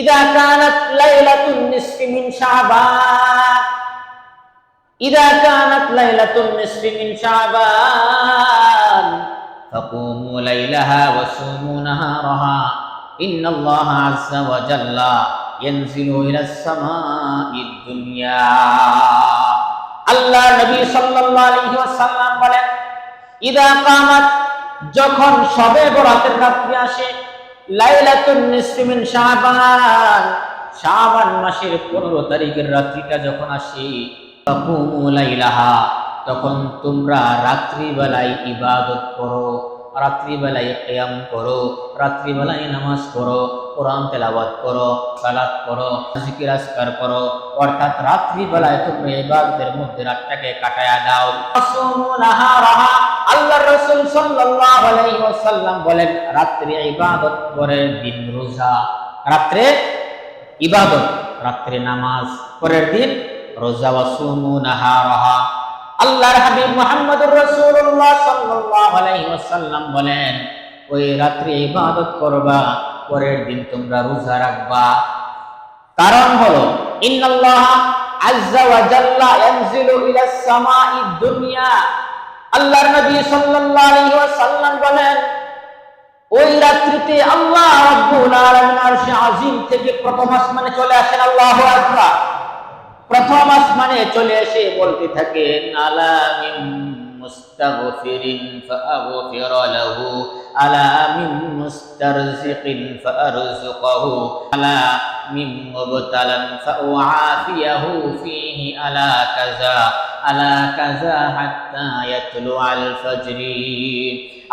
ইদা কানাত লাইলাতুন নিসফি মিন শাবান। ইদা কানাত লাইলাতুন নিসফি মিন শাবান। ফাকুমু লাইলাহা ওয়া সুমু নাহারাহা। ইন্নাল্লাহা আযজা ওয়া জাল্লা ইয়ানজিলু ইলাস সামাঈদ দুনিয়া। আল্লাহ নবী সাল্লাল্লাহু আলাইহি ওয়াসাল্লাম বলেন, ইদা কামাত, যখন সবে বরাতের রাত্রি আসে লাইলাতুন নিসফি মিন শাবান। শাবান মাসের 15 তারিখের রাত্রিটা যখন আসে তখন তোমরা রাত্রিবেলায় ইবাদত করো। রাত্রিবেলায় কিয়াম করো, রাত্রিবেলায় নামাজ পড়ো, কোরআন তেলাওয়াত করো, সালাত করো জিকির, আজকার করো। অর্থাৎ রাত্রিবেলায় তোমরা ইবাদতের মধ্যে রাতটাকে কাটায়া দাও। আল্লাহর রাসূল সাল্লাল্লাহু আলাইহি ওয়াসাল্লাম বলেন, রাত্রে ইবাদত পরের দিন রোজা, রাত্রে ইবাদত, রাত্রে নামাজ, পরের দিন রোজা। ওয়াসুমু নাহারাহা। আল্লাহর হাবিব মুহাম্মদুর রাসূলুল্লাহ সাল্লাল্লাহু আলাইহি ওয়াসাল্লাম বলেন, ওই রাত্রে ইবাদত করবা, পরের দিন তোমরা রোজা রাখবা। কারণ হলো, ইন্নাল্লাহ আজ্জা ওয়া জাল্লা ইয়ানজিলু ইলাস সামাঈ দুনিয়া। আল্লাহর নবী সাল্লাল্লাহু আলাইহি ওয়াসাল্লাম বলেন, ওই রাত্রিতে আল্লাহ রাব্বুল আলামিন আরশে থেকে প্রথম আসমানে চলে আসেন আল্লাহু আকবার। প্রথম আসমানে চলে এসে বলতে থাকেন, আলা মিন মুস্তাগফিরিন ফাগফির লাহু, আলা মিন মুস্তারজিকিন ফারযুকহু, আলা আলা কাযা আলা কাযা হাত্তা আল ফজরি।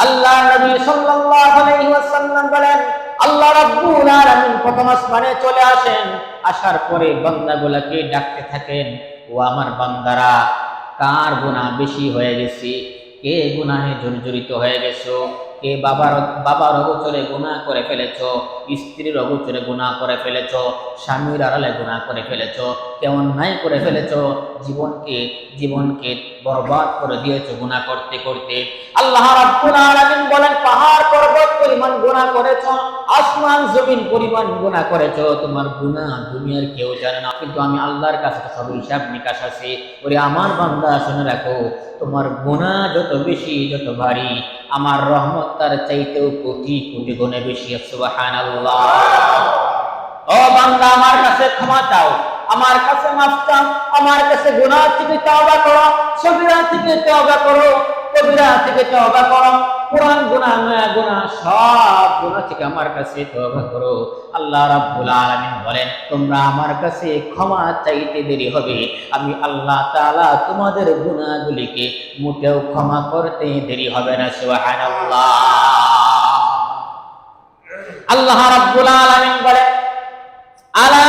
আল্লাহ নবী সাল্লাল্লাহু আলাইহি ওয়াসাল্লাম বলেন আল্লাহ রাব্বুল আলামিন প্রথম আসমানে চলে আসেন। আসার পরে বান্দাগুলোকে ডাকতে থাকেন, ও আমার বান্দারা, কার গুনাহ বেশি হয়ে গেছে? কে গুনাহে জর্জরিত হয়ে গেছো? কে বাবার বাবার অগোচরে গুণা করে ফেলেছ? স্ত্রীর অগোচরে গুণা করে ফেলেছ? স্বামীর আড়ালে গুণা করে ফেলেছো? কেমন নাই করে ফেলেছ। জীবনকে জীবনকে বরবাদ করে দিয়েছ গুনাহ করতে করতে। আল্লাহ বলেন, পাহাড় পর্বত পরিমাণ গুনাহ করেছ, আসমান জমিন পরিমাণ গুনাহ করেছ। তোমার গুনাহ দুনিয়ার কেউ জানে না, কিন্তু আমি আল্লাহর কাছে সব হিসাব নিকাশ আছে। ওরে আমার বান্দা, শুনে রাখো, তোমার গুনাহ যত বেশি, যত ভারী, আমার রহমত তার চাইতেও কোটি কোটি গুণে বেশি। সুবহানাল্লাহ। ও বান্দা, আমার কাছে ক্ষমা চাও। আমার কাছে মাফ চাও, আমার কাছে গুনাহ থেকে তওবা করো সগীরা থেকে তওবা করো কবিরা থেকে তওবা করো। পুরান গুনাহ নয়া, গুনাহ সব গুনাহ থেকে আমার কাছে তওবা করো। আল্লাহ রাব্বুল আলামিন বলেন, তোমরা আমার কাছে ক্ষমা চাইতে দেরি হবে। আমি আল্লাহ তাআলা তোমাদের গুনাহগুলিকে মোটেও ক্ষমা করতে দেরি হবে না। সুবহানাল্লাহ। আল্লাহ রাব্বুল আলামিন বলেন, আলা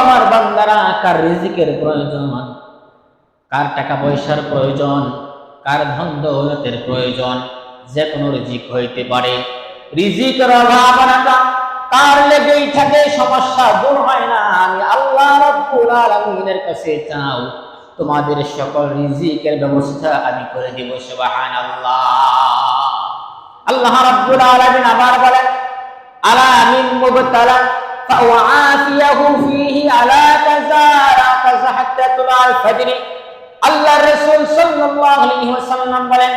আমার বান্দারা, কার রিজিকের প্রয়োজন? কার টাকা পয়সার প্রয়োজন? কার ধন দৌলতের প্রয়োজন? যে কোনো রিজিক হইতে পারে। রিজিকের অভাব কার লেগেই থাকে সমস্যা দূর হয় না। আমি আল্লাহ রাব্বুল আলামিনের কাছে চাও, তোমাদের সকল রিজিকের ব্যবস্থা আমি করে দেব, সুবহানাল্লাহ। আল্লাহ রাব্বুল আলামিন আবার বলেন আলা মিন মুবতালা ফাওয়াফিয়াহু ফীহি আলা কাযা লা কাযা হাত্তা তুলা আল ফজর। আল্লাহ রাসূল সাল্লাল্লাহু আলাইহি ওয়াসাল্লাম বলেন,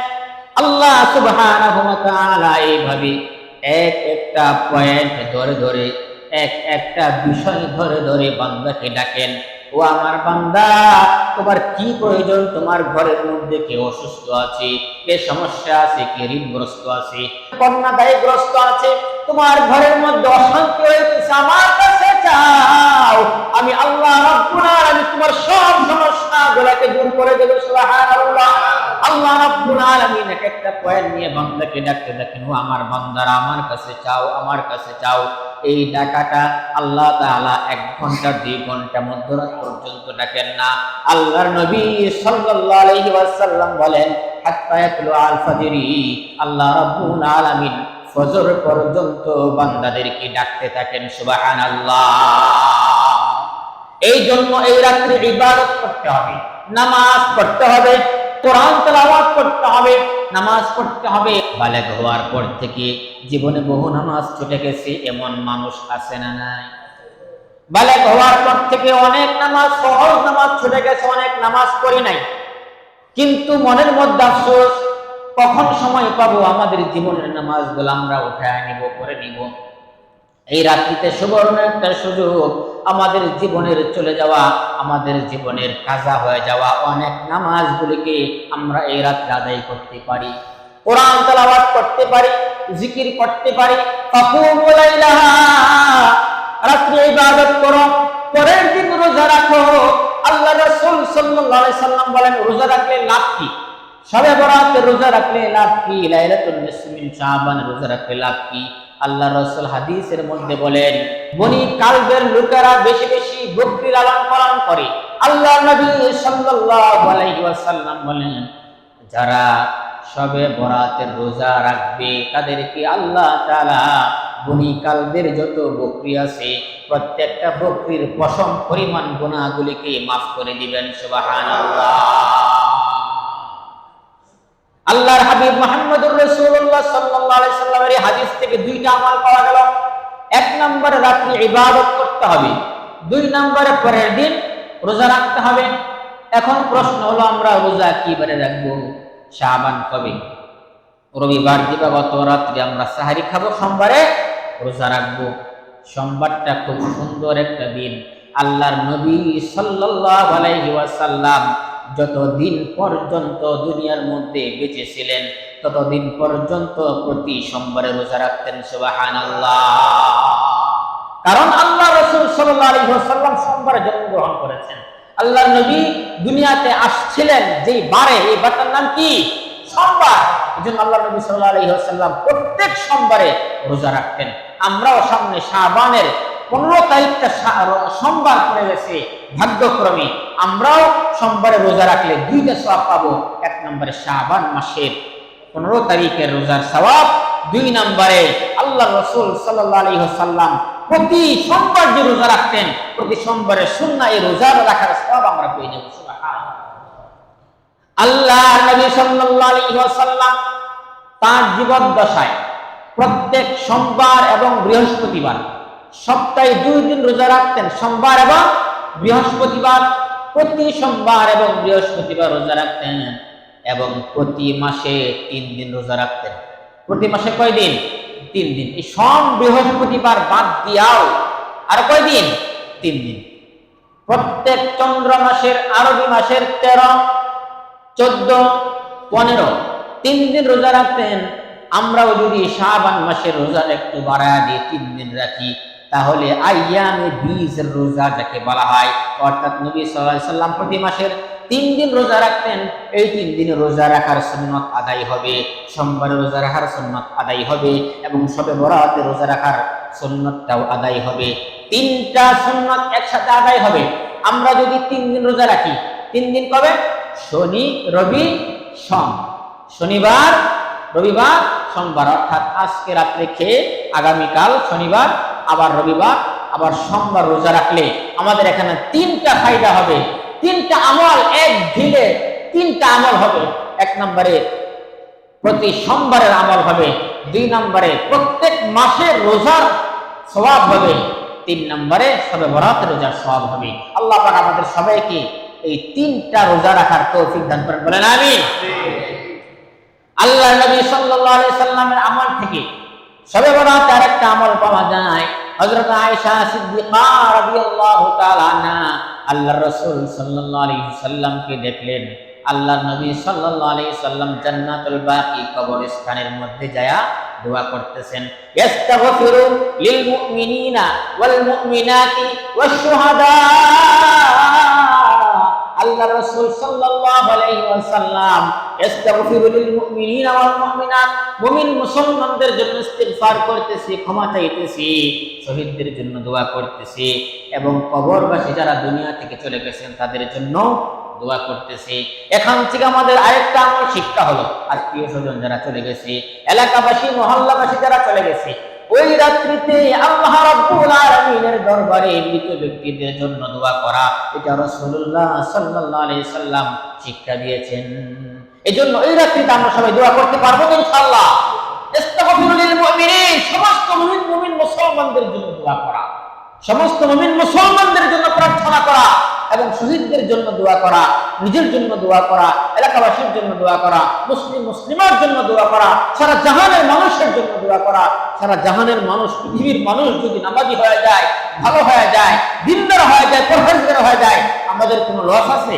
আল্লাহ সুবহানাহু ওয়া তাআলা এইভাবে এক একটা পয়েন্ট ধরে ধরে, এক একটা বিষয় ধরে ধরে বান্দাকে ডাকেন। ও আমার বান্দা, তোমার কি প্রয়োজন? তোমার ঘরের মধ্যে কে অসুস্থ আছে, কে সমস্যা আছে, কে ঋণগ্রস্ত আছে? কন্যাদায়গ্রস্ত আছে, তোমার ঘরের মধ্যে অশান্তি হয়েছে আমার কাছে চাও। আমি আল্লাহ রাব্বুল আলামিন তোমার সব সমস্যা গুলাকে দূর করে দেব, সুবহানাল্লাহ। আল্লাহ রাব্বুল আলামিন এক একটা পয়েন্ট নিয়ে বান্দাকে ডাকতে দেখেন ও আমার বান্দারা, আমার কাছে চাও, আমার কাছে চাও। এই ডাকাটা আল্লাহ তাআলা এক ঘণ্টা, দুই ঘণ্টা মধ্যরাত পর্যন্ত ডাকেন না। আল্লাহর নবী সাল্লাল্লাহু আলাইহি ওয়াসাল্লাম বলেন, হাত্তা ইয়াতলু আল ফাজরি। আল্লাহ রাব্বুল আলামিন ফজর পর্যন্ত বান্দাদেরকে ডাকতে থাকেন, সুবহানাল্লাহ। এই জন্য এই রাত্রে ইবাদত করতে হবে, নামাজ পড়তে হবে, কোরআন তেলাওয়াত করতে হবে নামাজ পড়তে হবে। বালেগ হওয়ার পর থেকে জীবনে বহু নামাজ ছুটে গেছে এমন মানুষ আছে না নাই? বালেগ হওয়ার পর থেকে অনেক নামাজ সহজ নামাজ ছুটে গেছে অনেক নামাজ পড়ি নাই। কিন্তু মনের মধ্যে আফসোস কখন সময় পাবো আমাদের জীবনের নামাজগুলো আমরা উঠায় নিব করে নিব? এই রাত্রিতে সুবর্ণ একটা সুযোগ আমাদের জীবনের চলে যাওয়া, আমাদের জীবনের কাজা হয়ে যাওয়া, অনেক নামাজগুলিকে আমরা এই রাত্রে আদায় করতে পারি। কোরআন তেলাওয়াত করতে পারি, জিকির করতে পারি। রাত্রে ইবাদত করো, পরের দিন রোজা রাখো। আল্লাহ রাসূল সাল্লাল্লাহু আলাইহি সাল্লাম বলেন, রোজা রাখলে লাভ কি? সবে বরাতে রোজা রাখলে লাভ কি? লাইলাতুল নিসফি মিন শাবান, রোজা রাখলে লাভ কি? আল্লাহ রাসূল হাদিসের মধ্যে বলেন বনি কালবের লোকেরা বেশি বেশি বকরি লালন পালন করে। আল্লাহ নবী সাল্লাল্লাহু আলাইহি ওয়াসাল্লাম বলেন, যারা সবে বরাতের রোজা রাখবে, তাদেরকে আল্লাহ তাআলা বনি কালবের যত বকরি আছে, প্রত্যেকটা বকরির পশম পরিমাণ গুণাগুলিকে মাফ করে দিবেন, সুবহানাল্লাহ। হাবিব মুহাম্মদুর রাসূলুল্লাহ সাল্লাল্লাহু আলাইহি সাল্লামের এই হাদিস থেকে দুইটা আমল পাওয়া গেল। এক নম্বরে রাত্রি ইবাদত করতে হবে। দুই নম্বরে পরের দিন রোজা রাখতে হবে। এখন প্রশ্ন হলো, আমরা রোজা কিবারে রাখব? শাবান কবে? রবিবার দিবাগত রাত্রে আমরা সাহারি খাব, সোমবারে রোজা রাখব। সোমবারটা খুব সুন্দর একটা দিন। আল্লাহর নবী সাল্লাল্লাহু আলাইহি ওয়াসাল্লাম যতদিন পর্যন্ত দুনিয়ার মধ্যে বেঁচে ছিলেন, ততদিন পর্যন্ত প্রতি সোমবারে রোজা রাখতেন সুবাহান আল্লাহ কারণ আল্লাহ রসুল ওয়াসাল্লাম সোমবারে জন্মগ্রহণ করেছেন। আল্লাহ নবী দুনিয়াতে আসছিলেন, যেই বারে, এই বারটার নাম কি? সোমবার। এই জন্য আল্লাহ নবী সাল্লাল্লাহু আলাইহি ওয়াসাল্লাম প্রত্যেক সোমবারে রোজা রাখতেন। আমরাও সামনে শাবানের পনেরো তারিখটা সোমবার পড়ে গেছে, ভাগ্যক্রমে। আমরাও সোমবারে রোজা রাখলে দুইটা সওয়াব পাবো। এক নম্বরে শাবান মাসের পনেরো তারিখের রোজার সওয়াব, দুই নম্বরে আল্লাহ রসুল সাল্লাহ সাল্লাম প্রতি সোমবার যে রোজা রাখতেন, প্রতি সোমবারে শূন্য এই রোজা রাখার সব আমরা পেয়ে যাব। আল্লাহ নবী ওয়াসাল্লাম তার জীবদ্দশায় প্রত্যেক সোমবার এবং বৃহস্পতিবার সপ্তাহে দুই দিন রোজা রাখতেন। সোমবার এবং বৃহস্পতিবার প্রতি সোমবার এবং বৃহস্পতিবার রোজা রাখতেন এবং প্রতি মাসে তিন দিন রোজা রাখতেন। প্রতি মাসে কয় দিন? তিন দিন। এই সোম, বৃহস্পতিবার বাদ দিয়াও আর কয় দিন? তিন দিন। প্রত্যেক চন্দ্র মাসের, আরবি মাসের তেরো, চোদ্দ, পনেরো তিন দিন রোজা রাখতেন। আমরাও যদি শাবান মাসের রোজা একটু বাড়ায় দিয়ে তিন দিন রাখি। তাহলে আইয়ামে বীজের রোজা যাকে বলা হয়, অর্থাৎ নবী সাল্লাহ সাল্লাম প্রতি মাসের তিন দিন রোজা রাখতেন। এই তিন দিনে রোজা রাখার সুন্নত আদায় হবে, সোমবার রোজা রাখার সুন্নত আদায় হবে এবং সবে বরাতে রোজা রাখার সুন্নতটাও আদায় হবে। তিনটা সুন্নত একসাথে আদায় হবে। আমরা যদি তিন দিন রোজা রাখি, তিন দিন কবে? শনি, রবি, সোম। শনিবার, রবিবার, সোমবার। অর্থাৎ আজকে রাত্রে খেয়ে আগামীকাল শনিবার আবার রবিবার আবার সোমবার রোজা রাখলে আমাদের এখানে তিনটা ফায়দা হবে। তিনটা আমল এক ঢিলে তিনটা আমল হবে। এক নম্বরে প্রতি সোমবারের আমল হবে। দুই নম্বরে প্রত্যেক মাসের রোজার স্বভাব হবে। তিন নম্বরে সবে বরাত রোজার স্বভাব হবে। আল্লাহ পাক আমাদের সবাইকে এই তিনটা রোজা রাখার তৌফিক দান করেন। বলেন আমি আল্লাহ নবী সাল্লাল্লাহু আলাইহি সাল্লামের আমল থেকে সবে বরাত আর একটা আমল পাওয়া যায়। হযরত আয়েশা সিদ্দিকা রাদিয়াল্লাহু তাআলা আনহা আল্লাহর রাসূল সাল্লাল্লাহু আলাইহি সাল্লামকে দেখলেন। আল্লাহর নবী সাল্লাল্লাহু আলাইহি সাল্লাম জান্নাতুল বাকি কবরস্থানের মধ্যে যায়া দোয়া করতেছেন। ইস্তাগফিরু লিল মুমিনিনা ওয়াল মুমিনাতি ওয়াশ শুহাদা। আল্লাহ রাসূল সাল্লাল্লাহু আলাইহি ওয়াসাল্লাম ইস্তাগফিরু লিল মুমিনিনা ওয়াল মুমিনাত। মুমিন মুসলমানদের জন্য ইস্তিগফার করতেছি, ক্ষমা চাইতেছি, শহীদদের জন্য দোয়া করতেছি এবং কবরবাসী যারা দুনিয়া থেকে চলে গেছেন তাদের জন্য দোয়া করতেছি। এখান থেকে আমাদের আরেকটা আমল শিক্ষা হলো, আত্মীয় স্বজন যারা চলে গেছে, এলাকাবাসী, মহল্লাবাসী যারা চলে গেছে ওই রাত্রিতে আল্লাহ রাব্বুল আলামিনের দরবারে মৃত ব্যক্তিদের জন্য দোয়া করা। এটা রাসূলুল্লাহ সাল্লাল্লাহু আলাইহি সাল্লাম শিক্ষা দিয়েছেন। এজন্য এই রাত্রিতে আমরা সবাই দোয়া করতে পারব ইনশাআল্লাহ। ইস্তাগফিরু লিল মুমিনিন, সমস্ত মুমিন মুমিন মুসলমানদের জন্য দোয়া করা। সমস্ত মুমিন মুসলমানদের জন্য প্রার্থনা করা। এবং শহীদদের জন্য দোয়া করা, নিজের জন্য দোয়া করা, এলাকাবাসীর জন্য দোয়া করা, মুসলিম, মুসলিমের জন্য দোয়া করা, সারা জাহানের মানুষের জন্য দোয়া করা, সারা জাহানের মানুষ, পৃথিবীর মানুষ যদি নামাজি হয়ে যায়, ভালো হয়ে যায়, দিনদার হয়ে যায়, পরহেজগার হয়ে যায়, আমাদের কোনো লস আছে?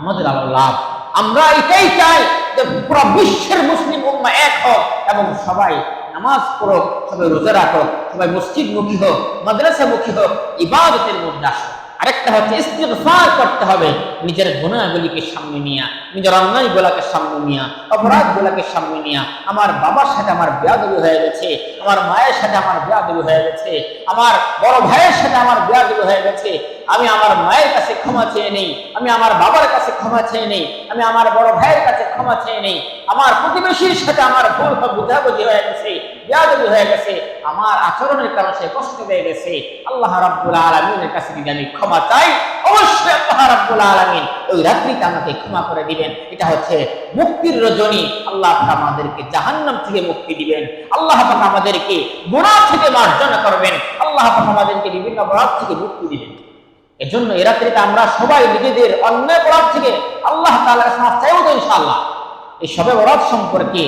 আমাদের আবার লাভ। আমরা এটাই চাই যে পুরো বিশ্বের মুসলিম উম্মা এক হোক এবং সবাই নামাজ পড়ুক, সবাই রোজা রাখো সবাই মসজিদ মুখী হোক মাদ্রাসা মুখী হোক, ইবাদতের মধ্যে আসুক। আরেকটা হচ্ছে ইস্তিগফার করতে হবে। নিজের গুণাগুলিকে সামনে নিয়ে, নিজের অন্যায় গুলাকে সামনে নিয়ে অপরাধ গুলাকে সামনে নিয়ে। আমার বাবার সাথে আমার বেয়াদবি হয়ে গেছে, আমার মায়ের সাথে আমার বেয়াদবি হয়ে গেছে, আমার বড় ভাইয়ের সাথে আমার বেয়াদবি হয়ে গেছে। আমি আমার মায়ের কাছে ক্ষমা চেয়ে নেই, আমি আমার বাবার কাছে ক্ষমা চেয়ে নেই, আমি আমার বড় ভাইয়ের কাছে ক্ষমা চেয়ে নেই। আমার প্রতিবেশীর সাথে আমার ভুল বুঝাবুঝি হয়ে গেছে। বেয়াদবি হয়ে গেছে, আমার আচরণের কারণে সে কষ্ট পেয়ে গেছে। আল্লাহ রাব্বুল আলামিনের কাছে যদি আমি ক্ষমা চাই, অবশ্যই আল্লাহ রাব্বুল আলামিন ওই রাত্রিতে আমাকে ক্ষমা করে দিবেন। এটা হচ্ছে মুক্তির রজনী। আল্লাহ আমাদেরকে জাহান্নাম থেকে মুক্তি দিবেন। আল্লাহ পাক আমাদেরকে গুনাহ থেকে মার্জনা করবেন। আল্লাহ পাক আমাদেরকে বিভিন্ন অপরাধ থেকে মুক্তি দিবেন। এজন্য এ রাত্রিতে আমরা সবাই নিজেদের অন্যায় অপরাধ থেকে আল্লাহ তাআলার মাফ চাইব ইনশাআল্লাহ। এই সবে বরাত সম্পর্কে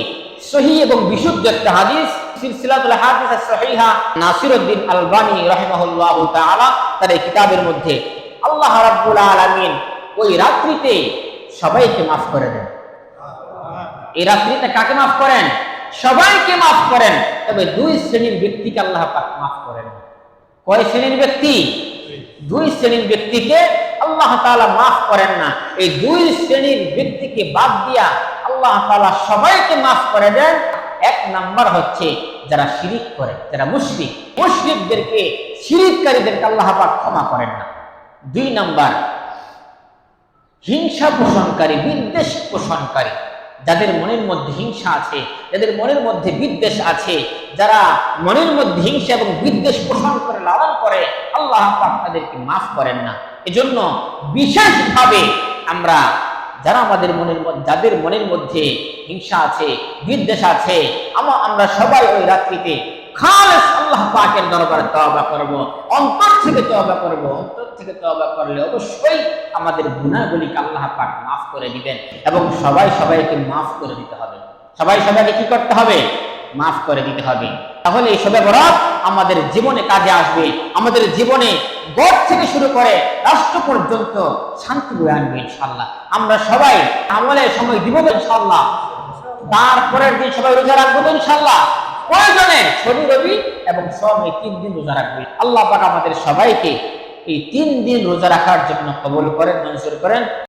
সহি এবং বিশুদ্ধ একটা হাদিস সিলসিলাতুল হাদিস সহিহা নাসিরউদ্দিন আলবানী রাহিমাহুল্লাহু তাআলা তার এই কিতাবের মধ্যে আল্লাহ রাব্বুল আলামিন ওই রাত্রিতে সবাইকে মাফ করে দেন। এই রাত্রিতে কাকে মাফ করেন? সবাইকে মাফ করেন। তবে দুই শ্রেণির ব্যক্তিকে আল্লাহ পাক মাফ করেন। কয় শ্রেণির ব্যক্তি? দুই শ্রেণির ব্যক্তিকে আল্লাহ তাআলা মাফ করেন না। এই দুই শ্রেণির ব্যক্তিকে বাদ দিয়া আল্লাহ তাআলা সবাইকে মাফ করে দেন। এক নাম্বার হচ্ছে যারা শিরিক করে, যারা মুশরিক। মুশরিকদেরকে শিরিককারীদেরকে আল্লাহ পাক ক্ষমা করেন না। দুই নাম্বার, হিংসা পোষণকারী, বিদ্বেষ পোষণকারী। যাদের মনের মধ্যে হিংসা আছে, যাদের মনের মধ্যে বিদ্বেষ আছে, যারা মনের মধ্যে হিংসা এবং বিদ্বেষ পোষণ করে, লালন করে, আল্লাহ পাক তাদেরকে মাফ করেন না। এজন্য বিশেষভাবে আমরা যারা আমাদের মনের যাদের মনের মধ্যে হিংসা আছে, বিদ্বেষ আছে আমার আমরা সবাই ওই রাত্রিতে খালেস আল্লাহ পাকের দরবারে তবা করব। অন্তর থেকে তবা করব। অন্তর থেকে তবা করলে অবশ্যই আমাদের গুণাগুলিকে আল্লাহ পাক মাফ করে দিবেন এবং সবাই সবাইকে মাফ করে দিতে হবে। সবাই সবাইকে কি করতে হবে? মাফ করে দিতে হবে। তাহলে এই সবে বরাত আমাদের জীবনে কাজে আসবে। আমাদের জীবনে গড় থেকে শুরু করে রাষ্ট্র পর্যন্ত শান্তি বয়ে আনবে ইনশাল্লাহ আমরা সবাই আমলের সময় দিব ইনশাল্লাহ তারপরের দিন সবাই রোজা রাখব তো ইনশাল্লাহ প্রয়োজনে শনি রবি এবং সব এই তিন দিন রোজা রাখবে। আল্লাহ পাক আমাদের সবাইকে এই তিন দিন রোজা রাখার জন্য কবল করেন, মঞ্জুর করেন।